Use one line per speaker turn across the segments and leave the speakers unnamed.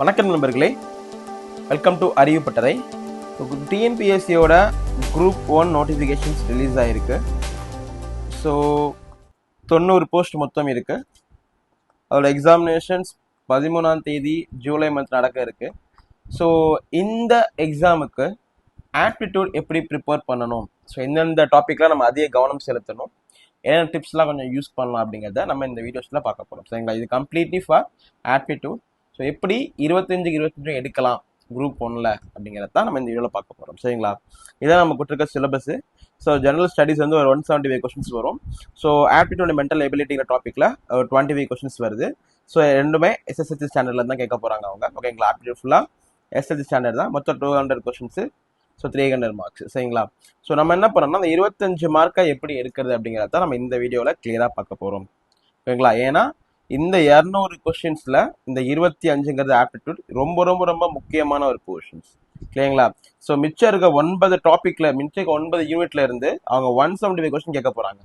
வணக்கம் நண்பர்களே. Welcome to அறிவுப்பட்டறை டிஎன்பிஎஸ்சியோட குரூப் ஒன் நோட்டிஃபிகேஷன்ஸ் ரிலீஸ் ஆகிருக்கு ஸோ தொண்ணூறு போஸ்ட் மொத்தம் இருக்குது அதோட எக்ஸாமினேஷன்ஸ் பதிமூணாம் தேதி ஜூலை மந்த் நடக்க இருக்கு. ஸோ இந்த எக்ஸாமுக்கு ஆப்டிடியூட் எப்படி ப்ரிப்பேர் பண்ணணும்? ஸோ எந்தெந்த டாப்பிக்லாம் நம்ம அதிக கவனம் செலுத்தணும்? என்னென்ன டிப்ஸ்லாம் கொஞ்சம் யூஸ் பண்ணலாம் அப்படிங்கிறத நம்ம இந்த வீடியோஸில் பார்க்க போகிறோம் சரிங்களா இது கம்ப்ளீட்லி ஃபார் ஆப்டிடியூட் ஸோ எப்படி இருபத்தஞ்சுக்கு இருபத்தஞ்சும் எடுக்கலாம்? குரூப் ஒன்ல அப்படிங்கிறத தான் நம்ம இந்த வீடியோவில் பார்க்க போகிறோம் சரிங்களா? இதான் நம்ம கொடுத்துருக்க சிலபஸ் ஸோ ஜெனரல் ஸ்டடீஸ் வந்து ஒரு ஒன் செவன்ட்டி ஃபைவ் கொஸ்டின்ஸ் வரும் ஸோ ஆப்டிடியூட் மென்டல் எபிலிட்டிங்கிற டாப்பிக்கில் ஒரு டுவெண்ட்டி ஃபைவ் கொஸ்டின்ஸ் வருது. ஸோ ரெண்டுமே எஸ்எஸ்எஸ்சி ஸ்டாண்டர்டில் தான் கேட்க போகிறாங்க அவங்க. ஓகேங்களா ஆப்டிடியூட் ஃபுல்லாக எஸ்எஸ்சி ஸ்டாண்டர்ட் தான். மொத்தம் two hundred questions so three hundred marks சரிங்களா? ஸோ நம்ம என்ன பண்ணோம்னா அந்த இருபத்தஞ்சு மார்க்கை எப்படி எடுக்கிறது அப்படிங்கிறத நம்ம இந்த வீடியோவில் கிளியராக பார்க்க போகிறோம் ஓகேங்களா ஏன்னா இந்த இரநூறு கொஷின்ஸில் இந்த இருபத்தி அஞ்சுங்கிறது ஆப்டிடியூட் ரொம்ப ரொம்ப ரொம்ப முக்கியமான ஒரு கொஷின்ஸ் இல்லைங்களா ஸோ மிச்சம் இருக்க ஒன்பது டாப்பிக்கில் மிச்சம் இருக்க ஒன்பது யூனிட்ல இருந்து அவங்க ஒன் செவன்டி ஃபைவ் கொஸ்டின் கேட்க போகிறாங்க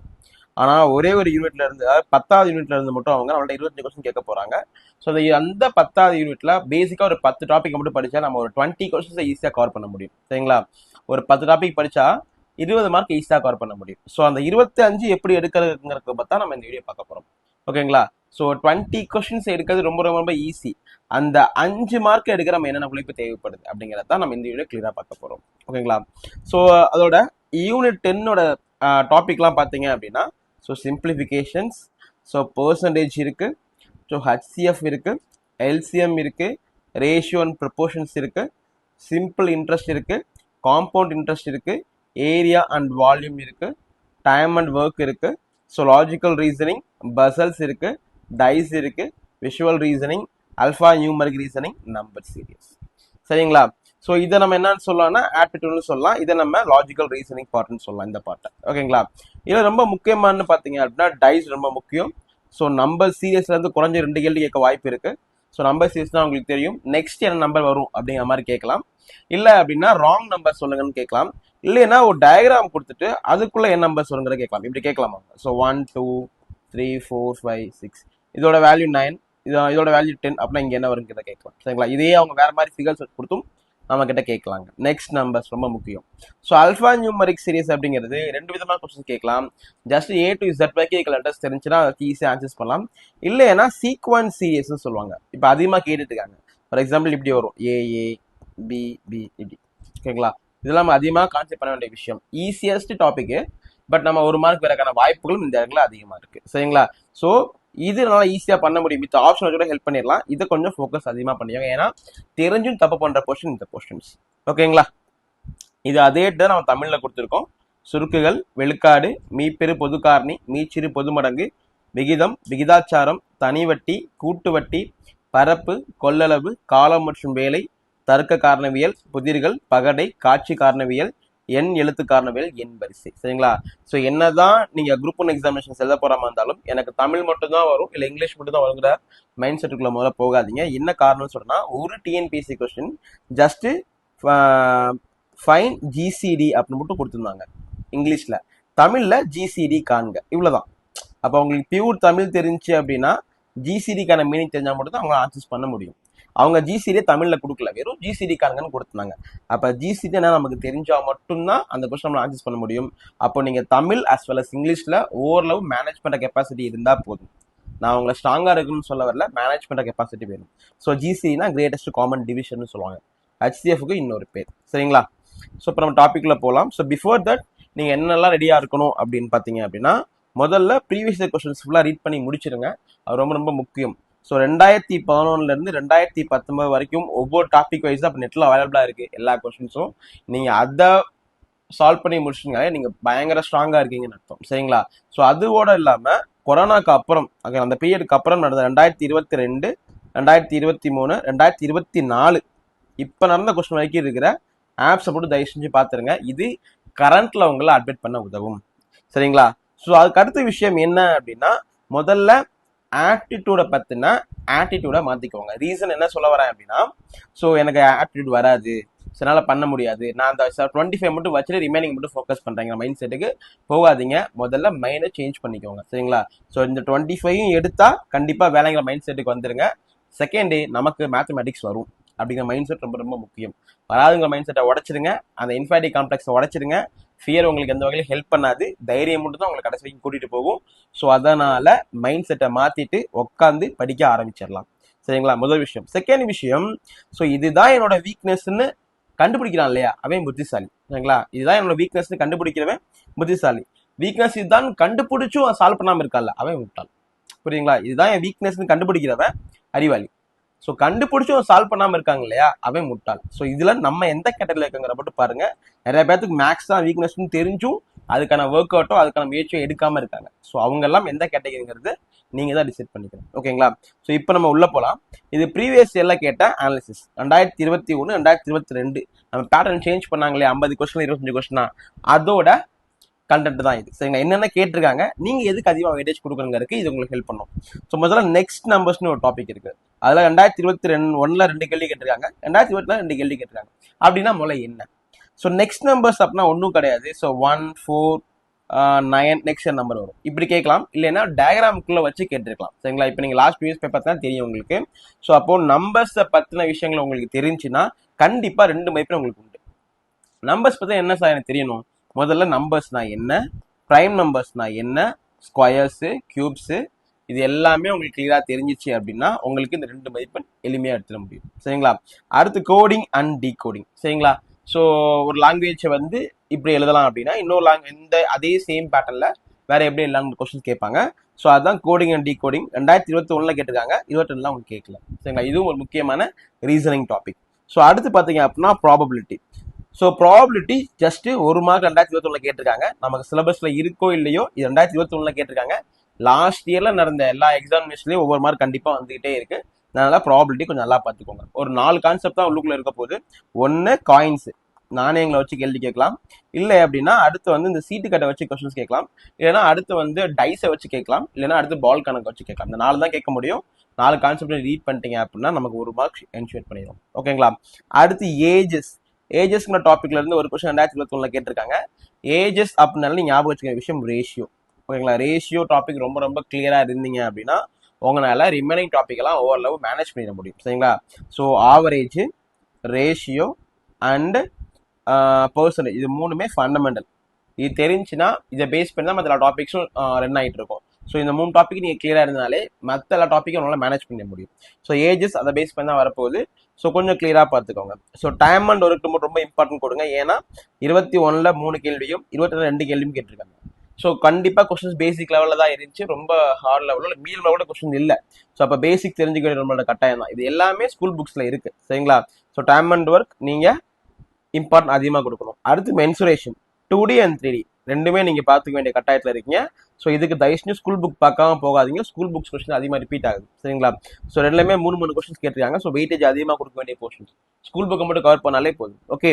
ஆனால் ஒரே ஒரு யூனிட்ல இருந்து அதாவது பத்தாவது யூனிட்ல இருந்து மட்டும் அவங்க அவங்கள்ட்ட இருபத்தஞ்சு கொஸ்டின் கேட்க போகிறாங்க ஸோ அந்த அந்த பத்தாவது யூனிட்ல பேசிக்காக ஒரு பத்து டாபிக் மட்டும் படிச்சா நம்ம ஒரு டுவெண்ட்டி கொஸ்டின்ஸை ஈஸியாக கவர் பண்ண முடியும். சரிங்களா? ஒரு பத்து டாபிக் படிச்சா இருபது மார்க் ஈஸியாக கவர் பண்ண முடியும். ஸோ அந்த இருபத்தி அஞ்சு எப்படி எடுக்கிறதுங்கிறத பார்த்தா நம்ம இந்த வீடியோ பார்க்க போகிறோம் ஓகேங்களா? ஸோ டுவெண்ட்டி கொஷின்ஸ் எடுக்கிறது ரொம்ப ரொம்ப ரொம்ப ஈஸி அந்த அஞ்சு மார்க் எடுக்கிற நம்ம என்னென்ன உழைப்பு தேவைப்படுது அப்படிங்கிறத தான் நம்ம இந்த வீடியோ கிளியராக பார்க்க போகிறோம் ஓகேங்களா ஸோ அதோட யூனிட் டென்னோட டாபிக்லாம் பார்த்தீங்க அப்படின்னா ஸோ சிம்பிளிஃபிகேஷன்ஸ் ஸோ பர்சன்டேஜ் இருக்குது ஸோ ஹச்சிஎஃப் இருக்குது எல்சிஎம் இருக்குது ரேஷியோ அண்ட் ப்ரப்போர்ஷன்ஸ் இருக்குது சிம்பிள் இன்ட்ரெஸ்ட் இருக்குது காம்பவுண்ட் இன்ட்ரெஸ்ட் இருக்குது ஏரியா அண்ட் வால்யூம் இருக்குது டைம் அண்ட் ஒர்க் இருக்குது ஸோ லாஜிக்கல் ரீசனிங் பசல்ஸ் இருக்குது டைஸ் இருக்குது visual reasoning alpha numeric reasoning number series சரிங்களா? ஸோ இதை நம்ம என்னன்னு சொல்லலாம்னா ஆப்டிடியூட்னு சொல்லலாம். இதை நம்ம லாஜிக்கல் ரீசனிங் பார்ட்னு சொல்லலாம் இந்த பார்ட்டை ஓகேங்களா? இதில் ரொம்ப முக்கியமானு பார்த்தீங்க அப்படின்னா டைஸ் ரொம்ப முக்கியம். ஸோ நம்பர் சீரியஸ்லேருந்து குறைஞ்ச ரெண்டு கேள்வி கேட்க வாய்ப்பு இருக்கு. ஸோ நம்பர் சீரியஸ்னா உங்களுக்கு தெரியும். நெக்ஸ்ட் என்ன நம்பர் வரும் அப்படிங்கிற மாதிரி கேட்கலாம். இல்லை அப்படின்னா ராங் நம்பர் சொல்லுங்கன்னு கேட்கலாம். இல்லைன்னா ஒரு டயக்ராம் கொடுத்துட்டு அதுக்குள்ள என் நம்பர் சொல்லுங்கிற கேட்கலாம். இப்படி கேட்கலாமா? So one two three four five six இதோட வேல்யூ நைன் இதோ இதோட வேல்யூ டென் அப்படின்னா இங்கே என்ன வருங்கிறத கேட்கலாம். சரிங்களா? இதே அவங்க வேற மாதிரி ஃபிகர்ஸ் கொடுத்தும் நம்ம கிட்ட கேட்கலாங்க. நெக்ஸ்ட் நம்பர்ஸ் ரொம்ப முக்கியம். ஸோ அல்ஃபா நியூமரிக் சீரிஸ் அப்படிங்கிறது ரெண்டு விதமான கொஸ்டின் கேட்கலாம். ஜஸ்ட் ஏ டு இசட் வரைக்கும் லெட்டர்ஸ் தெரிஞ்சுன்னா ஈஸியாக ஆன்சர்ஸ் பண்ணலாம். இல்லைன்னா சீக்வன்ஸ் சீரியஸ்னு சொல்லுவாங்க. இப்போ அதிகமாக கேட்டுட்டு இருக்காங்க. ஃபார் எக்ஸாம்பிள் இப்படி வரும். ஏஏ பி பி இப்படி. ஓகேங்களா இதெல்லாம் அதிகமாக கான்செப்ட் பண்ண வேண்டிய விஷயம். ஈஸியஸ்ட் டாபிக்கு பட் நம்ம ஒரு மார்க் வரக்கான வாய்ப்புகளும் இந்த இடத்துல அதிகமாக இருக்குது சரிங்களா? ஸோ இது நல்லா ஈஸியாக பண்ண முடியும். மித்த ஆப்ஷன் கூட ஹெல்ப் பண்ணிடலாம். இதை கொஞ்சம் ஃபோக்கஸ் அதிகமாக பண்ணிக்கோங்க. ஏன்னா தெரிஞ்சும் தப்பு பண்ணுற கொஸ்டின் இந்த கொஸ்டின்ஸ் ஓகேங்களா இது அதே தான் நம்ம தமிழில் கொடுத்துருக்கோம். சுருக்குகள் வெளுக்காடு மீப்பெரு பொது காரணி மீச்சிறு பொது மடங்கு விகிதம் விகிதாச்சாரம் தனிவட்டி கூட்டு வட்டி பரப்பு கொள்ளளவு காலம் மற்றும் வேலை தர்க்க காரணவியல் புதிர்கள் பகடை காட்சி காரணவியல் என் எழுத்து காரணவியல் என் வரிசை. சரிங்களா? ஸோ என்னதான் நீங்க குரூப் ஒன் எக்ஸாமினேஷன் எழுத போறாம இருந்தாலும் எனக்கு தமிழ் மட்டும்தான் வரும் இல்லை இங்கிலீஷ் மட்டும் தான் வருங்கிற மைண்ட் செட்டுக்குள்ள முதல்ல போகாதீங்க. என்ன காரணம்னு சொன்னா ஒரு TNPSC question just find GCD அப்படின்னு மட்டும் கொடுத்துருந்தாங்க. இங்கிலீஷ்ல. தமிழ்ல ஜிசிடி காண்க. இவ்வளவுதான். அப்போ உங்களுக்கு பியூர் தமிழ் தெரிஞ்சு அப்படின்னா ஜிசிடிக்கான மீனிங் தெரிஞ்சால் மட்டும் தான் அவங்க ஆன்சர்ஸ் பண்ண முடியும். அவங்க ஜிசிடியே தமிழ்ல கொடுக்கல. வெறும் ஜிசிடி காண்கன்னு கொடுத்துருந்தாங்க அப்ப ஜிசிடி என்ன நமக்கு தெரிஞ்சா மட்டும்தான் அந்த கொஸ்டின் நம்ம ஆன்சர் பண்ண முடியும். அப்போ நீங்க தமிழ் அஸ் வெல் அஸ் இங்கிலீஷ்ல ஓரளவு மேனேஜ் பண்ற கெப்பாசிட்டி இருந்தா போதும். நான் உங்களை ஸ்ட்ராங்கா இருக்குன்னு சொல்ல வரல மேனேஜ் பண்ற கெப்பாசிட்டி வேணும். ஸோ ஜிசினா கிரேட்டஸ்ட் காமன் டிவிஷன் சொல்லுவாங்க. ஹெச்சிஎஃப்க்கு இன்னொரு பேர். சரிங்களா? ஸோ இப்போ நம்ம டாபிக்ல போகலாம் ஸோ பிஃபோர் தட் நீங்கள் என்னெல்லாம் ரெடியாக இருக்கணும் அப்படின்னு பார்த்தீங்க அப்படின்னா முதல்ல ப்ரீவியஸ் கொஸ்டின்ஸ் ஃபுல்லாக ரீட் பண்ணி முடிச்சிருங்க. அது ரொம்ப ரொம்ப முக்கியம். ஸோ ரெண்டாயிரத்தி பதினொன்னுல இருந்து ரெண்டாயிரத்தி பத்தொன்பது வரைக்கும் ஒவ்வொரு டாபிக் வைஸ் அப்போ நெட்டில் அவைலபிளாக இருக்கு எல்லா கொஸ்டின்ஸும் நீங்கள் அதை சால்வ் பண்ணி முடிச்சிங்க நீங்கள் பயங்கர ஸ்ட்ராங்காக இருக்கீங்கன்னு அர்த்தம். சரிங்களா? ஸோ அதுவோட இல்லாமல் கொரோனாக்கு அப்புறம் அந்த பீரியடுக்கு அப்புறம் நடந்த ரெண்டாயிரத்தி இருபத்தி ரெண்டு ரெண்டாயிரத்தி இருபத்தி மூணு ரெண்டாயிரத்தி இருபத்தி நாலு இப்போ நடந்த கொஸ்டின் வரைக்கும் இருக்கிற ஆப்ஸை போட்டு தயவு செஞ்சு பார்த்துருங்க இது கரண்ட்ல உங்களை அட்மிட் பண்ண உதவும். சரிங்களா? ஸோ அதுக்கு அடுத்த விஷயம் என்ன அப்படின்னா முதல்ல ஆப்டிடியூடை பற்றினா ஆட்டிடியூடை மாற்றிக்கோங்க ரீசன் என்ன சொல்ல வரேன் அப்படின்னா ஸோ எனக்கு ஆப்டிடியூட் வராது. ஸோ என்னால் பண்ண முடியாது. நான் அந்த டுவெண்ட்டி ஃபைவ் மட்டும் வச்சுட்டு ரிமைனிங் மட்டும் ஃபோக்கஸ் பண்ணுறேங்க மைண்ட் செட்டுக்கு போகாதீங்க. முதல்ல மைண்டை சேஞ்ச் பண்ணிக்கோங்க. சரிங்களா? ஸோ இந்த டுவெண்ட்டி ஃபைவும் எடுத்தால் கண்டிப்பாக வேலைங்கிற மைண்ட் செட்டுக்கு வந்துடுங்க செகண்ட் டே நமக்கு மேத்தமெட்டிக்ஸ் வரும். அப்படிங்கிற மைண்ட் செட் ரொம்ப ரொம்ப முக்கியம். வராதுங்கிற மைண்ட் செட்டை உடச்சிடுங்க அந்த இன்ஃபேட்டி காம்ப்ளெக்ஸை உடச்சிடுங்க ஃபியர் உங்களுக்கு எந்த வகையிலும் ஹெல்ப் பண்ணாது. தைரியம் மட்டும் தான் உங்களை கடைசி வரைக்கும் கூட்டிகிட்டு போகும். ஸோ அதனால் மைண்ட் செட்டை மாற்றிட்டு உட்காந்து படிக்க ஆரம்பிச்சிடலாம். சரிங்களா? முதல் விஷயம். செகண்ட் விஷயம் ஸோ இதுதான் என்னோட வீக்னஸ்ன்னு கண்டுபிடிக்கிறான் இல்லையா? அவன் புத்திசாலி. சரிங்களா? இதுதான் என்னோட வீக்னஸ்னு கண்டுபிடிக்கிறவன் புத்திசாலி. வீக்னஸ் இதுதான் கண்டுபிடிச்சும் சால்வ் பண்ணாமல் இருக்கால அவன் விட்டான். புரியுங்களா இதுதான் என் வீக்னஸ்னு கண்டுபிடிக்கிறவன் அறிவாளி. ஸோ கண்டுபிடிச்சும் சால்வ் பண்ணாமல் இருக்காங்க இல்லையா? அவன் முட்டாள். ஸோ இதில் நம்ம எந்த கேட்டகரியில் இருக்குங்கிற மட்டும் பாருங்க. நிறைய பேர்த்துக்கு மேக்ஸ் தான் வீக்னஸ்னு தெரிஞ்சும் அதுக்கான ஒர்க் அவுட்டோ அதுக்கான முயற்சியும் எடுக்காம இருக்காங்க. ஸோ அவங்க எல்லாம் எந்த கேட்டகரிங்கிறது நீங்க தான் டிசைட் பண்ணிக்கணும். ஓகேங்களா ஸோ இப்போ நம்ம உள்ள போகலாம் இது ப்ரீவியஸ் எல்லாம் கேட்ட அனாலிசிஸ் ரெண்டாயிரத்தி இருபத்தி ஒன்று ரெண்டாயிரத்தி இருபத்தி ரெண்டு. நம்ம பேட்டர்ன் சேஞ்ச் பண்ணாங்களே ஐம்பது கொஸ்டின் இருபத்தஞ்சு கொஸ்டினா அதோட கண்டென்ட் தான் இது. சரிங்களா? என்னென்ன கேட்டிருக்காங்க நீங்க எதுக்கு அதிகமாக வெயிட்டேஜ் கொடுக்குறங்கிறதுக்கு இது உங்களுக்கு ஹெல்ப் பண்ணும். ஸோ முதல்ல நெக்ஸ்ட் நம்பர்ஸ்னு ஒரு டாபிக் இருக்கு. அதில் ரெண்டாயிரத்தி இருபத்தி ரெண்டு ஒன்ல ரெண்டு கேள்வி கேட்டிருக்காங்க. ரெண்டாயிரத்தி இருபத்தி ரெண்டு கேள்வி கேட்டிருக்காங்க. அப்படின்னா முதல்ல என்ன? ஸோ நெக்ஸ்ட் நம்பர்ஸ் அப்படின்னா ஒன்றும் கிடையாது. So one four nine next number வரும். இப்படி கேட்கலாம். இல்லைன்னா டயக்ராமுக்குள்ள வச்சு கேட்டிருக்கலாம். சரிங்களா? இப்போ நீங்கள் லாஸ்ட் நியூஸ் பேப்பர் தான் தெரியும் உங்களுக்கு. ஸோ அப்போ நம்பர்ஸை பற்றின விஷயங்கள் உங்களுக்கு தெரிஞ்சுன்னா கண்டிப்பாக ரெண்டு மதிப்பெண் உங்களுக்கு உண்டு. நம்பர்ஸ் பற்றி என்ன சார் எனக்கு தெரியணும்? முதல்ல நம்பர்ஸ்னா என்ன? ப்ரைம் நம்பர்ஸ்னா என்ன? ஸ்கொயர்ஸு கியூப்ஸு இது எல்லாமே உங்களுக்கு கிளியராக தெரிஞ்சிச்சு அப்படின்னா உங்களுக்கு இந்த ரெண்டு மதிப்பெண் எளிமையாக எடுத்துட முடியும். சரிங்களா? அடுத்து கோடிங் அண்ட் டீகோடிங் சரிங்களா? ஸோ ஒரு லாங்குவேஜை வந்து இப்படி எழுதலாம் அப்படின்னா இன்னொரு லாங் இந்த அதே சேம் பேட்டர்னில் வேற எப்படி எல்லாம் கொஸ்டின் கேட்பாங்க. ஸோ அதுதான் கோடிங் அண்ட் டீகோடிங் ரெண்டாயிரத்தி இருபத்தி ஒன்றில் கேட்டிருக்காங்க. இருபத்தெண்டுலாம் உங்களுக்கு கேட்கல. சரிங்களா? இதுவும் ஒரு முக்கியமான ரீசனிங் டாபிக் ஸோ அடுத்து பார்த்தீங்க அப்படின்னா ப்ராபபிலிட்டி ஸோ ப்ராபிலிட்டி ஜஸ்ட் ஒரு மார்க் ரெண்டாயிரத்தி இருபத்தி கேட்டிருக்காங்க. நமக்கு சிலபஸ்ல இருக்கோ இல்லையோ இது ரெண்டாயிரத்தி இருபத்தி ஒண்ணுல கேட்டிருக்காங்க. லாஸ்ட் இயர்ல நடந்த எல்லா எக்ஸாமினேஷன்லயும் ஒவ்வொரு மார்க் கண்டிப்பா வந்துகிட்டே இருக்கு. அதனால ப்ராபிலிட்டி கொஞ்சம் நல்லா பார்த்துக்கோங்க. ஒரு நாலு கான்செப்ட் தான் உள்ளுக்குள்ள இருக்க போகுது. ஒன்று காயின்ஸ் நாணயங்களை வச்சு கேள்வி கேட்கலாம். இல்லை அப்படின்னா அடுத்து வந்து இந்த சீட்டு கட்டை வச்சு கொஸ்டின்ஸ் கேட்கலாம். இல்லைன்னா அடுத்து வந்து டைஸை வச்சு கேட்கலாம். இல்லைன்னா அடுத்து பால் கணக்கு வச்சு கேட்கலாம். இந்த நாலு தான் கேட்க முடியும். நாலு கான்செப்ட் ரீட் பண்ணிட்டீங்க அப்படின்னா நமக்கு ஒரு மார்க் என்ஷூர் பண்ணிடும் ஓகேங்களா அடுத்து ஏஜஸ் ஏஜஸ்ங்கிற டாப்பிக்ல இருந்து ஒரு கொஸ்டின் ரெண்டாயிரத்தி இருபத்தி கேட்டிருக்காங்க. ஏஜஸ் அப்படின்னால நீங்கள் ஞாபகம் வச்சுக்க விஷயம் ரேஷியோ ஓகேங்களா? ரேஷியோ டாபிக் ரொம்ப ரொம்ப கிளியரா இருந்தீங்க அப்படின்னா உங்களால ரிமைனிங் டாபிக் எல்லாம் மேனேஜ் பண்ணிட முடியும். சரிங்களா? So average ratio and percentage இது மூணுமே ஃபண்டமெண்டல் இது தெரிஞ்சுன்னா இதை பேஸ் பண்ணி தான் மற்ற எல்லா டாபிக்ஸும் ரன் ஆகிட்டு இருக்கும். ஸோ இந்த மூணு டாபிக் நீங்கள் கிளியராக இருந்தாலே மற்ற எல்லா டாப்பிக்கும் உங்களால் மேனேஜ் பண்ண முடியும். ஸோ ஏஜஸ் அதை பேஸ் பண்ணி தான் வரப்போகுது. ஸோ கொஞ்சம் கிளியராக பார்த்துக்கோங்க. ஸோ டைம் அண்ட் ஒர்க் ரொம்ப ரொம்ப இம்பார்ட்டன்ட் கொடுங்க. ஏன்னா இருபத்தி ஒன்றில் மூணு கேள்வியும் இருபத்தி ரெண்டு கேள்வியும் கேட்டிருக்காங்க. ஸோ கண்டிப்பாக கொஸ்டின்ஸ் பேசிக் லெவலில் தான் இருந்துச்சு. ரொம்ப ஹார்ட் லெவலில் மீடியம் லெவலில் கொஸ்டின் இல்லை. ஸோ அப்போ பேசிக் தெரிஞ்சுக்க வேண்டிய நம்மளோட கட்டாயம் தான். இது எல்லாமே ஸ்கூல் புக்ஸில் இருக்குது சரிங்களா? ஸோ டைம் அண்ட் ஒர்க் நீங்கள் இம்பார்ட்டன் அதிகமாக கொடுக்கணும். அடுத்து mensuration two D and three D ரெண்டுமே நீங்கள் பார்த்துக்க வேண்டிய கட்டாயத்தில் இருக்கீங்க. ஸோ இதுக்கு தயவுசெஞ்சு ஸ்கூல் புக் பார்க்காம போகாதீங்க. ஸ்கூல் புக்ஸ் கொஸ்டின் அதிகமாக ரிப்பீட் ஆகுது. சரிங்களா? ஸோ ரெண்டுலேயுமே மூணு மூணு கொஸ்டின்ஸ் கேட்டிருக்காங்க. ஸோ வெயிட்டேஜ் அதிகமாக கொடுக்க வேண்டிய கொஸ்டின்ஸ் ஸ்கூல் புக்கை மட்டும் கவர் பண்ணாலே போதும். ஓகே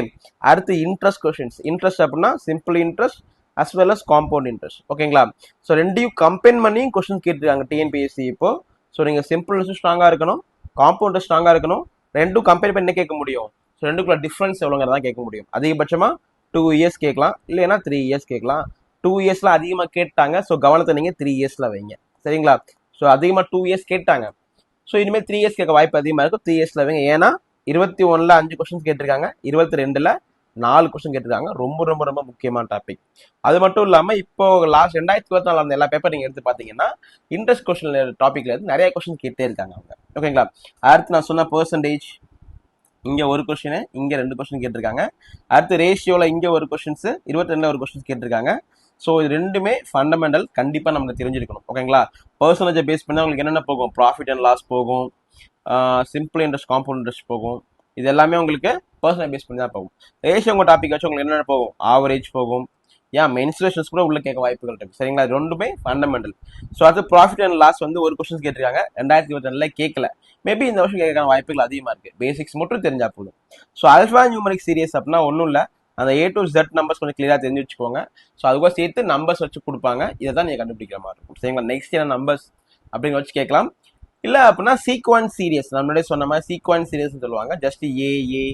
அடுத்து இன்ட்ரெஸ்ட் கொஸ்டின்ஸ் இன்ட்ரெஸ்ட் அப்படின்னா simple interest as well as compound interest ஓகேங்களா ஸோ ரெண்டையும் கம்பைன் பண்ணி கொஸ்டின் கேட்டிருக்காங்க டிஎன்பிஎஸ்சி இப்போ. ஸோ நீங்கள் சிம்பிள் இன்ட்ரெஸ்ட் ஸ்ட்ராங்காக இருக்கணும். காம்பவுண்ட் ஸ்ட்ராங்காக இருக்கணும். ரெண்டும் கம்பேர் பண்ணி கேட்க முடியும்? ஸோ ரெண்டுக்குள்ள டிஃப்ரென்ஸ் எவ்வளோங்கிறதா கேட்க முடியும். அதிகபட்சமாக டூ இயர்ஸ் கேட்கலாம். இல்லைன்னா த்ரீ இயர்ஸ் கேட்கலாம். டூ இயர்ஸில் அதிகமாக கேட்டாங்க. ஸோ கவனத்தை நீங்கள் த்ரீ இயர்ஸில் வைங்க. சரிங்களா? ஸோ அதிகமாக டூ இயர்ஸ் கேட்டாங்க. ஸோ இனிமேல் த்ரீ இயர்ஸ் கேட்க வாய்ப்பு அதிகமாக இருக்கும் த்ரீ இயர்ஸில் வைங்க. ஏன்னா இருபத்தி ஒன்றில் அஞ்சு கொஸ்டின்ஸ் கேட்டிருக்காங்க. இருபத்தி ரெண்டில் நாலு கொஸ்டின் கேட்டிருக்காங்க. ரொம்ப ரொம்ப ரொம்ப முக்கியமான டாபிக் அது மட்டும் இல்லாமல் இப்போ லாஸ்ட் ரெண்டாயிரத்தி இருபத்தி நாலு அந்த எல்லா பேப்பர் நீங்கள் எடுத்து பார்த்தீங்கன்னா இன்ட்ரெஸ்ட் கொஸ்டின் டாப்பிக்கில் இருந்து நிறைய கொஸ்டின் கேட்டே இருக்காங்க அவங்க. ஓகேங்களா அடுத்து நான் சொன்ன பர்சன்டேஜ் இங்க ஒரு கொஸ்டின் இங்க ரெண்டு கொஸ்டின் கேட்டிருக்காங்க. அடுத்து ரேஷியோல இங்க ஒரு கொஸ்டின்ஸ் இருபத்தி ரெண்டுல ஒரு கொஸ்டின்ஸ் கேட்டிருக்காங்க. ஸோ இது ரெண்டுமே ஃபண்டமெண்டல் கண்டிப்பா நமக்கு தெரிஞ்சிருக்கணும். ஓகேங்களா பர்சனேஜை பேஸ் பண்ணி உங்களுக்கு என்னென்ன போகும்? ப்ராஃபிட் அண்ட் லாஸ் போகும். சிம்பிள் இன்ட்ரெஸ்ட் காம்பவுண்ட் இன்ட்ரெஸ்ட் போகும். இது எல்லாமே உங்களுக்கு பர்சனல் பேஸ் பண்ணி தான் போகும். ரேஷியோ உங்க டாபிக் வச்சு உங்களுக்கு என்னென்ன போகும்? ஆவரேஜ் போகும். ஏன் மென்சுரேஷன்ஸ் கூட உள்ள கேட்க வாய்ப்புகள் இருக்கு. சரிங்களா? ரெண்டுமே ஃபண்டமெண்டல் ஸோ அடுத்து ப்ராஃபிட் அண்ட் லாஸ் வந்து ஒரு கொஸ்டின்ஸ் கேட்டிருக்காங்க. ரெண்டாயிரத்தி இருபத்தி ரெண்டுல கேட்கல. மேபி இந்த வருஷம் கேட்கற வாய்ப்புகள் அதிகமா இருக்கு. பேசிக்ஸ் மட்டும் தெரிஞ்சா போதும். ஸோ அல்ஃபா நியூமரிக் சீரியஸ் அப்படின்னா ஒன்றும் இல்லை. அந்த ஏ டு ஜெட் நம்பர்ஸ் கொஞ்சம் கிளியராக தெரிஞ்சு வச்சுக்கோங்க. ஸோ அதுக்காக சேர்த்து நம்பர்ஸ் வச்சு கொடுப்பாங்க. இதை தான் நீங்கள் கண்டுபிடிக்கிற மாதிரி இருக்கும். சரிங்களா? நெக்ஸ்ட் என்ன நம்பர்ஸ் அப்படிங்க வச்சு கேட்கலாம். இல்லை அப்படின்னா சீக்வன்ஸ் சீரியஸ் நம்மளே சொன்ன மாதிரி சீக்வன்ஸ் சீரியஸ்னு சொல்லுவாங்க. ஜஸ்ட் ஏ ஏ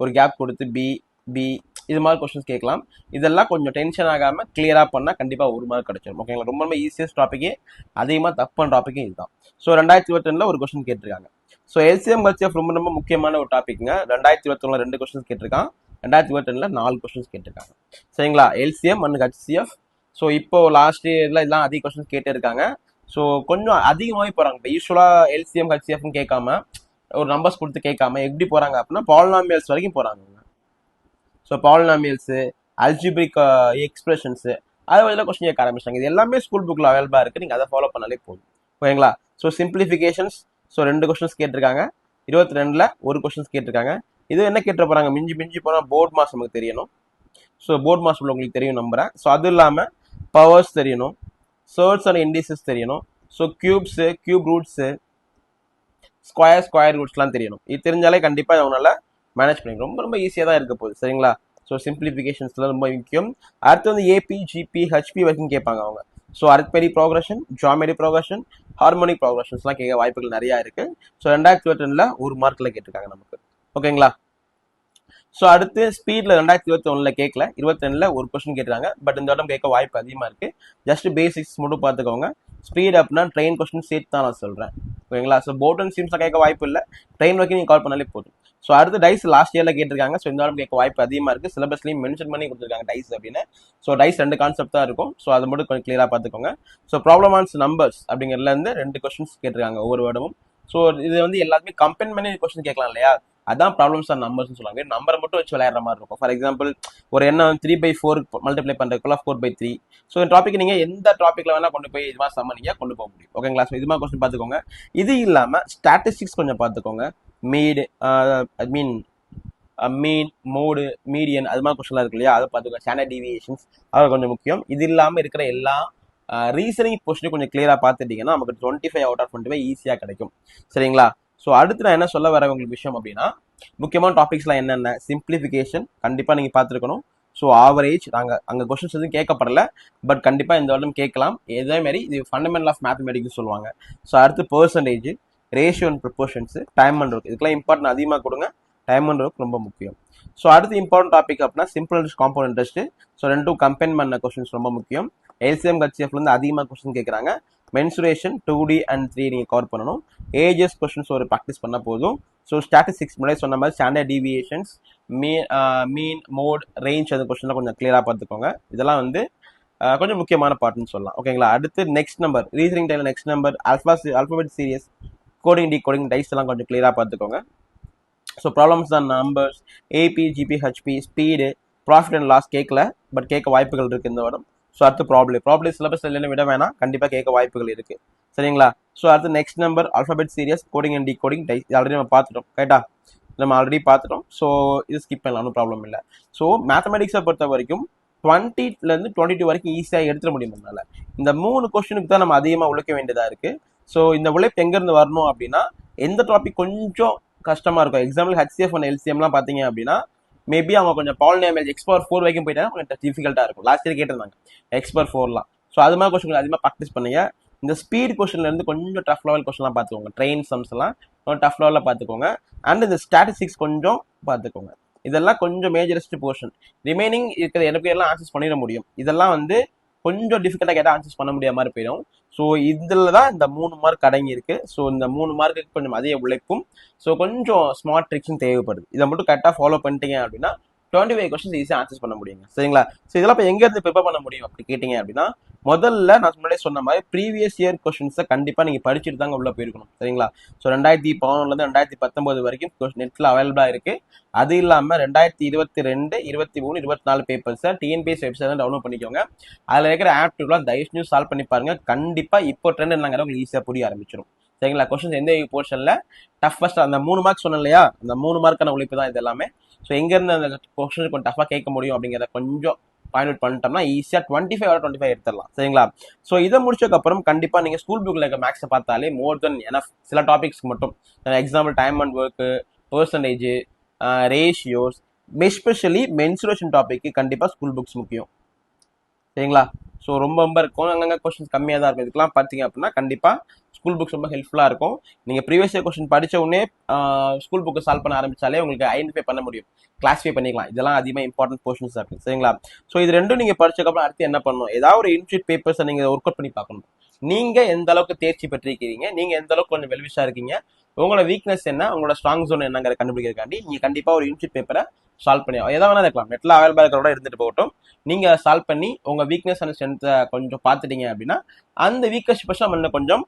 ஒரு கேப் கொடுத்து பி பி இது மாதிரி கொஸ்டின்ஸ் கேட்கலாம். இதெல்லாம் கொஞ்சம் டென்ஷன் ஆகாமல் கிளியராக பண்ணால் கண்டிப்பாக ஒரு மார்க் கிடைச்சிடும் ஓகேங்களா ரொம்ப ரொம்ப ஈஸியஸ்ட் டாப்பிக்கே அதிகமாக தப்பான டாப்பிக்கே இதுதான். ஸோ ரெண்டாயிரத்தி இருபத்தி ரெண்டில் ஒரு கொஸ்டின் கேட்டிருக்காங்க. ஸோ எல்சிஎம் ஹெச்எஃப் ரொம்ப ரொம்ப முக்கியமான ஒரு டாப்பிக்குங்க ரெண்டாயிரத்தி இருபத்தொன்னுல ரெண்டு கொஸ்டின்ஸ் கேட்டிருக்கான். ரெண்டாயிரத்தி இருபத்தி நாலு கொஸ்டின்ஸ் கேட்டிருக்காங்க. சரிங்களா? எல்சிஎம் அண்ட் ஹச்சிஎஃப் ஸோ இப்போ லாஸ்ட் இயரில் இதெல்லாம் அதிக கொஸ்டின்ஸ் கேட்டே இருக்காங்க ஸோ கொஞ்சம் அதிகமாகவே போகிறாங்க இப்போ யூஸ்வலாக எல்சிஎம் ஹச்சிஎஃப்னு கேட்காம ஒரு நம்பர்ஸ் கொடுத்து கேட்காம எப்படி போகிறாங்க அப்படின்னா பாலினாமியல்ஸ் வரைக்கும் போகிறாங்க ஸோ பாலினாமியல்ஸு அல்ஜிபிரிக் எக்ஸ்பிரஷன்ஸு அதை வழியில் கொஸ்டின் கேட்க ஆரம்பிச்சிட்டாங்க. இது எல்லாமே ஸ்கூல் புக்கில் அவைலபிளாக இருக்குது நீங்கள் அதை ஃபாலோ பண்ணாலே போதும். ஓகேங்களா? ஸோ சிம்பிளிஃபிகேஷன்ஸ் ஸோ ரெண்டு கொஸ்டின்ஸ் கேட்டிருக்காங்க. இருபத்தி ரெண்டில் ஒரு கொஸ்டின்ஸ் கேட்டிருக்காங்க. இது என்ன கேட்டு போகிறாங்க மிஞ்சி மிஞ்சி போனால் போர்ட் மாஸ் நமக்கு தெரியணும். ஸோ போர்ட் மாஸ் உங்களுக்கு தெரியும் நம்புகிறேன் ஸோ அதுவும் இல்லாமல் பவர்ஸ் தெரியணும். சர்ட்ஸ் அண்ட் இண்டிசஸ் தெரியணும். So cubes cube roots square square ரூட்ஸ்லாம் தெரியணும். இது தெரிஞ்சாலே கண்டிப்பாக அவனால மேனேஜ் பண்ணிக்கணும். ரொம்ப ரொம்ப ஈஸியாக தான் இருக்க போகுது. சரிங்களா? ஸோ சிம்பிளிஃபிகேஷன்ஸ்லாம் ரொம்ப முக்கியம். அடுத்து வந்து ஏபி ஜிபி ஹெச்பி வரைக்கும் கேட்பாங்க அவங்க. ஸோ அர்த்பெரி ப்ரோக்ரஷன் ஜாமெரி ப்ரோக்ரஷன் ஹார்மோனிக் ப்ரோக்ரஷன்ஸ்லாம் கேட்க வாய்ப்புகள் நிறையா இருக்குது ஸோ ரெண்டாயிரத்தி இருபத்தி ரெண்டில் ஒரு மார்க்கில் கேட்டிருக்காங்க நமக்கு. ஓகேங்களா? ஸோ அடுத்து ஸ்பீடில் ரெண்டாயிரத்தி இருபத்தி ஒன்றில் கேட்கல. இருபத்தி ரெண்டில் ஒரு கொஸ்டின் கேட்டிருக்காங்க. பட் இந்த இடம் கேட்க வாய்ப்பு அதிகமாக இருக்குது ஜஸ்ட் பேசிக்ஸ் மட்டும் பார்த்துக்கோங்க. ஸ்பீட் அப்படின்னா ட்ரெயின் கொஸ்டின் சேர்த்து தான் நான் சொல்கிறேன் ஓகேங்களா? ஸோ போட் அண்ட் சிம்ஸாக கேட்க வாய்ப்பு இல்லை. ட்ரெயின் வரைக்கும் நீங்கள் கால் பண்ணாலே போதும். ஸோ அடுத்து டைஸ் லாஸ்ட் இயரில் கேட்டிருக்காங்க. ஸோ இந்த கேட்க வாய்ப்பு அதிகமாக இருக்குது சிலபஸ்லையும் மென்ஷன் பண்ணி கொடுத்துருக்காங்க டைஸ் அப்படின்னு. ஸோ டைஸ் ரெண்டு கான்செப்ட் தான் இருக்கும். ஸோ அதை மட்டும் கொஞ்சம் கிளியராக பார்த்துக்கோங்க. ஸோ ப்ராப்ளம் ஆன்ஸ் நம்பர்ஸ் அப்படிங்கிறதுலேருந்து ரெண்டு கொஸ்டின்ஸ் கேட்டிருக்காங்க ஒவ்வொரு வேர்டமும் ஸோ இது வந்து எல்லாருமே கம்பேர் பண்ணி கொஸ்டின் கேட்கலாம் இல்லையா? அதான் ப்ராப்ளம்ஸ் ஆன் நம்பர்ஸ்னு சொல்லுவாங்க. நம்பரை மட்டும் வச்சு விளையாடுற மாதிரி இருக்கும். ஃபார் எக்ஸாம்பிள் ஒரு எண்ணம் த்ரீ பை ஃபோர் மல்டிப்ளை பண்ணுறதுக்குள்ள ஃபோர் பை த்ரீ ஸோ இந்த டாபிக் நீங்கள் எந்த டாப்பிக்கில் வேணால் கொண்டு போய் இது மாதிரி சம்ம கொண்டு போக முடியும். ஓகேங்களா ஸோ இது மாதிரி கொஸ்டின் பார்த்துக்கோங்க. இது இல்லாமல் ஸ்டாட்டிஸ்டிக்ஸ் கொஞ்சம் பார்த்துக்கோங்க. மீடு ஐ மீன் மீன் மோடு மீடியன் அது மாதிரி கொஸ்டின்லாம் இருக்கு இல்லையா? அதை பார்த்துக்கலாம். ஸ்டாண்டர்ட் டிவியேஷன்ஸ் அது கொஞ்சம் முக்கியம். இது இல்லாமல் இருக்கிற எல்லா uh, ரீசனிங் கொஸ்டினும் கொஞ்சம் கிளியராக பார்த்துட்டிங்கன்னா நமக்கு twenty five out of twenty five ஈஸியாக கிடைக்கும். சரிங்களா? ஸோ அடுத்து நான் என்ன சொல்ல வர உங்களுக்கு விஷயம் அப்படின்னா முக்கியமான டாபிக்ஸ்லாம் என்னென்ன? சிம்பிளிஃபிகேஷன் கண்டிப்பாக நீங்கள் பார்த்துருக்கணும். ஸோ ஆவரேஜ் நாங்கள் அங்கே கொஸ்டின்ஸ் எதுவும் கேட்கப்படல. பட் கண்டிப்பாக இந்த வருடம் கேட்கலாம். இதே மாதிரி இது ஃபண்டமெண்டல் ஆஃப் மேத்தமெட்டிக்ஸ் சொல்லுவாங்க. ஸோ அடுத்து percentage ratio and proportions time and work இதுக்கெல்லாம் இம்பார்ட்டன் அதிகமாக கொடுங்க. டைம் அண்ட் ஒர்க் ரொம்ப முக்கியம். ஸோ அடுத்து இம்பார்ட்டன்ட் டாபிக் அப்படின்னா simple interest compound interest so ரெண்டும் கம்பைன் பண்ண கொஸ்டின்ஸ் ரொம்ப முக்கியம். எல்சிஎம் கட்சிஎஃப்லேருந்து அதிகமாக கொஸ்டின் கேட்குறாங்க mensuration two D and three நீங்கள் கவர் பண்ணணும். ஏஜஸ் கொஸ்டின்ஸ் ஒரு ப்ராக்டிஸ் பண்ண போதும். ஸோ ஸ்டாட்டிஸ்டிக்ஸ் முன்னாடி சொன்ன மாதிரி standard deviations mean mean mode range அந்த கொஸ்டின்லாம் கொஞ்சம் கிளியராக பார்த்துக்கோங்க. இதெல்லாம் வந்து கொஞ்சம் முக்கியமான பார்ட்னு சொல்லலாம். ஓகேங்களா அடுத்து next number reasoning time next number alpha alphabet series coding decoding dice எல்லாம் கொஞ்சம் கிளியராக பார்த்துக்கோங்க. ஸோ ப்ராப்ளம்ஸ் தான் numbers AB GB HB speed profit and loss கேட்கல பட் கேட்க வாய்ப்புகள் இருக்குது இந்த வாரம். ஸோ அடுத்து ப்ராப்ளம் ப்ராப்ளம் சிலபஸ் இல்லைன்னு விட வேணாம். கண்டிப்பாக கேட்க வாய்ப்புகள் இருக்குது சரிங்களா? ஸோ அடுத்து next number alphabet series coding and decoding dice already நம்ம பார்த்துட்டோம். கரெக்டா நம்ம ஆல்ரெடி பார்த்துட்டோம். ஸோ இது ஸ்கிப் பண்ணலாம். ஒன்றும் ப்ராப்ளம் இல்லை. ஸோ மேத்தமெட்டிக்ஸை பொறுத்த வரைக்கும் டுவெண்ட்டிலேருந்து டுவெண்ட்டி டூ வரைக்கும் ஈஸியாக எடுத்துட முடியும் அதனால் இந்த மூணு கொஸ்டினுக்கு தான் நம்ம அதிகமாக உழைக்க வேண்டியதாக இருக்குது ஸோ இந்த உழைப்பு எங்கேருந்து வரணும் அப்படின்னா எந்த டாபிக் கொஞ்சம் கஷ்டமாக இருக்கும். எக்ஸாம்பிள் ஹெச்சிஎஃப் அண்ட் எல்சிஎம்லாம் பார்த்தீங்க அப்படின்னா மேபி அவங்க கொஞ்சம் பால் பாலினேமல் எக்ஸ்பர் ஃபோர் வரைக்கும் போயிட்டாங்க கொஞ்சம் டிஃபிகல்ட்டாக இருக்கும். லாஸ்ட் இயர் கேட்டிருந்தாங்க எக்ஸ்பர் ஃபோர்லாம் ஸோ அது மாதிரி கொஸ்டின் அதிகமாக ப்ராக்டிஸ் பண்ணுங்க. இந்த ஸ்பீட் கொஸ்டின்லேருந்து கொஞ்சம் டஃப் லெவல் கொஸ்டின்லாம் பார்த்துக்கோங்க ட்ரெயின் சம்ஸ் எல்லாம் கொஞ்சம் டஃப் லெவலில் பார்த்துக்கோங்க அண்ட் இந்த ஸ்டாட்டிஸ்டிக்ஸ் கொஞ்சம் பார்த்துக்கோங்க இதெல்லாம் கொஞ்சம் மேஜரஸ்ட் போர்ஷன் ரிமைனிங் இருக்கிற எனக்கு எல்லாம் ஆக்சஸ் பண்ணிட முடியும். இதெல்லாம் வந்து கொஞ்சம் டிஃபிகல்ட்டாக கேட்டால் ஆன்சர்ஸ் பண்ண முடியாத மாதிரி போயிடும். ஸோ இதில் தான் இந்த மூணு மார்க் அடங்கி இருக்கு ஸோ இந்த மூணு மார்க்குக்கு கொஞ்சம் அதிக உழைப்பும். ஸோ கொஞ்சம் ஸ்மார்ட் ட்ரிக்ஸும் தேவைப்படுது. இதை மட்டும் கரெக்டாக ஃபாலோ பண்ணிட்டீங்க அப்படின்னா டுவெண்ட்டி ஃபைவ் கொஸ்டின்ஸ் ஈஸியாக ஆன்சர் பண்ண முடியுங்க. சரிங்களா? ஸோ இதெல்லாம் இப்போ எங்கேருந்து ப்ரிப்பேர் பண்ண முடியும்? அப்படி கேட்டிங்க அப்படின்னா முதல்ல நான் முன்னாடியே சொன்ன மாதிரி ப்ரீவியஸ் இயர் கொஸ்டின்ஸை கண்டிப்பாக நீங்கள் படிச்சுட்டு தாங்க உள்ளே போயிருக்கணும். சரிங்களா? ஸோ ரெண்டாயிரத்தி பதினொன்றுலேருந்து ரெண்டாயிரத்தி பத்தொம்போது வரைக்கும் நெட்டில் அவைலபிளாக இருக்குது அது இல்லாமல் ரெண்டாயிரத்தி இருபத்தி ரெண்டு இருபத்தி மூணு இருபத்தி நாலு பேப்பர்ஸை டிஎன்பிஎஸ் வெப்சைட் டவுன்லோட் பண்ணிக்கோங்க. அதில் இருக்கிற ஆப்டிவ்லாம் தயவு நியூஸ் சால்வ் பண்ணி பாருங்க. கண்டிப்பாக இப்போ ட்ரெண்ட் என்னங்கிற உங்களுக்கு ஈஸியாக புரிய ஆரம்பிச்சிடும் சரிங்களா? கொஸ்டின்ஸ் எந்த போர்ஷனில் டஃபஸ்ட் அந்த மூணு மார்க் சொன்னேன் இல்லையா? அந்த மூணு மார்க்கான உழைப்பு தான் இது எல்லாமே. ஸோ எங்கேருந்து அந்த கொஸ்டின் கொஞ்சம் டஃபாக கேட்க முடியும் அப்படிங்கிறத கொஞ்சம் பாயிண்ட் அவுட் பண்ணிட்டோம்னா ஈஸியாக டுவெண்ட்டி ஃபைவ் டுவெண்ட்டி ஃபைவ் எடுத்துடலாம். சரிங்களா? ஸோ இதை முடிச்சதுக்கப்புறம் கண்டிப்பாக நீங்கள் ஸ்கூல் புக்கில் இருக்க மேக்ஸை பார்த்தாலே மோர் தென் எனஃப் சில டாபிக்ஸ்க்கு மட்டும். Example time and work percentage ratios especially mensuration topic கண்டிப்பாக ஸ்கூல் புக்ஸ் முக்கியம். சரிங்களா? ஸோ ரொம்ப ரொம்ப இருக்கும். அங்கங்கே கொஸ்டின்ஸ் கம்மியாக தான் இருக்கும். இதுக்கெல்லாம் பார்த்தீங்க அப்படின்னா கண்டிப்பாக ஸ்கூல் புக்ஸ் ரொம்ப ஹெல்ப்ஃபுல்லாக இருக்கும். நீங்கள் ப்ரீவியஸ் இயர் கொஸ்டின் படித்த உடனே ஸ்கூல் புக்கை சால்வ் பண்ண ஆரம்பித்தாலே உங்களுக்கு ஐடென்டிஃபை பண்ண முடியும். கிளாஸிஃபை பண்ணிக்கலாம். இதெல்லாம் அதிகமாக இம்பார்ட்டன்ட் போர்ஷன்ஸ் இருக்குது சரிங்களா? ஸோ இது ரெண்டும் நீங்கள் படிச்சதுக்கப்புறம் அடுத்து என்ன பண்ணணும்? ஏதாவது ஒரு இன்ஸ்டியூட் பேப்பர்ஸை நீங்கள் ஒர்க் அவுட் பண்ணி பார்க்கணும். நீங்க எந்த அளவுக்கு தேர்ச்சி பெற்றிருக்கிறீங்க? நீங்க எந்த அளவுக்கு கொஞ்சம் வெல்விஷா இருக்கீங்க? உங்களோட வீக்னஸ் என்ன? உங்களோட ஸ்ட்ராங் ஜோன் என்னங்கிற கண்டுபிடிக்கிறதுக்காண்டி நீங்க கண்டிப்பா ஒரு யூனிட் பேப்பரை சால்வ் பண்ணி எதாவது வேணா இருக்கலாம். நெட்ல அவைலபிள் இருக்கிறோட இருந்துட்டு போகட்டும். நீங்க சால்வ் பண்ணி உங்க வீக்னஸ் அண்ட் ஸ்ட்ரென்த்தை கொஞ்சம் பார்த்துட்டீங்க அப்படின்னா அந்த வீக்னஸ் பற்றி நம்ம இன்னும் கொஞ்சம்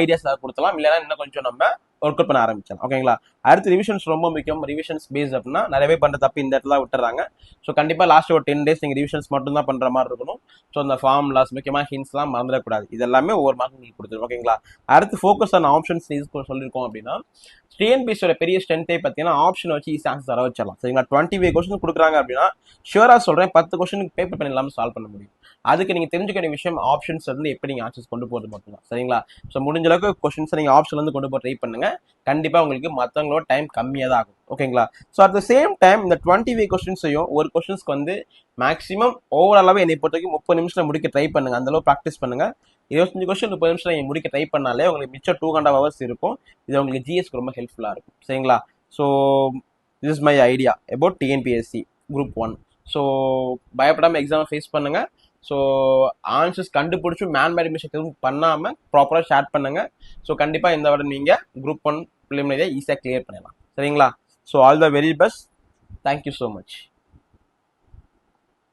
ஐடியாஸ் கொடுத்தலாம் இல்லைன்னா இன்னும் கொஞ்சம் நம்ம ஒர்க் அவுட் பண்ண ஆரம்பிச்சலாம் ஓகேங்களா அடுத்து ரிவிஷன்ஸ் ரொம்ப முக்கியம். ரிவிஷன்ஸ் பேஸ் அப்படின்னா நிறைய பண்ணுற தப்பு இந்த இடத்துல விட்டுறாங்க. ஸோ கண்டிப்பாக லாஸ்ட் ஒரு டென் டேஸ் நீங்கள் ரிவிஷன்ஸ் மட்டும் தான் பண்ணுற மாதிரி இருக்கணும். ஸோ அந்த ஃபார்ம்லாஸ் முக்கியமாக ஹின்ஸ்லாம் மறந்துடக்கூடாது இது எல்லாமே ஒவ்வொரு மார்க் உங்களுக்கு கொடுத்துரும் ஓகேங்களா அடுத்து ஃபோக்கஸ் ஆன் ஆப்ஷன்ஸ் சொல்லியிருக்கோம் அப்படின்னா டிஎன்பிஎஸோட பெரிய ஸ்ட்ரென்த்தே பார்த்தீங்கன்னா ஆப்ஷன் வச்சு ஈஸி ஆன்சர் தர வச்சிடலாம். சரிங்களா? டுவெண்ட்டி ஃபைவ் கொஸ்டின் கொடுக்குறாங்க அப்படின்னா ஷியூரா சொல்கிறேன் பத்து கொஸ்டினுக்கு பேப்பர் பண்ணி இல்லாமல் சால்வ் பண்ண முடியும். அதுக்கு நீங்க தெரிஞ்சுக்க வேண்டிய விஷயம் ஆப்ஷன்ஸ் வந்து எப்படி நீங்க ஆன்சர்ஸ் கொண்டு போகிறது மட்டும்தான். சரிங்களா? ஸோ முடிஞ்ச அளவுக்கு கொஸ்டின்ஸ் நீங்க ஆப்ஷன்ல இருந்து கொண்டு போக ட்ரை பண்ணுங்க. கண்டிப்பா உங்களுக்கு மற்றவங்களோட டைம் கம்மியாக தான் ஆகும். ஓகேங்களா? So at the same time இந்த டுவெண்ட்டி ஃபைவ் கொஸ்டின்ஸையும் ஒரு கொஸ்டின்ஸ்க்கு வந்து மேக்ஸிமம் ஓவராலாவே என்னை பொறுத்த வரைக்கும் முப்பது நிமிஷத்தில் முடிக்க ட்ரை பண்ணுங்க. அந்தளவு ப்ராக்டிஸ் பண்ணுங்க. இருபத்தஞ்சு கொஸ்டின் முப்பது நிமிஷம் நீங்கள் முடிக்க ட்ரை பண்ணாலே உங்களுக்கு மிச்சம் டூ ஹண்ட்ரட் ஹவர்ஸ் இருக்கும். இது உங்களுக்கு ஜிஎஸ்க்கு ரொம்ப ஹெல்ப்ஃபுல்லாக இருக்கும். சரிங்களா? So this is my idea about TNPSC group one so பயப்படாமல் எக்ஸாமை ஃபேஸ் பண்ணுங்கள் ஸோ ஆன்சர்ஸ் கண்டுபிடிச்சி மேன் மேரி மிஸ்டேக் எதுவும் பண்ணாமல் ப்ராப்பராக ஷேர் பண்ணுங்க. ஸோ கண்டிப்பாக இந்த வாரம் நீங்கள் குரூப் ஒன் ப்ரிலிமினரியை ஈஸியாக கிளியர் பண்ணிடலாம். சரிங்களா? So all the very best thank you so much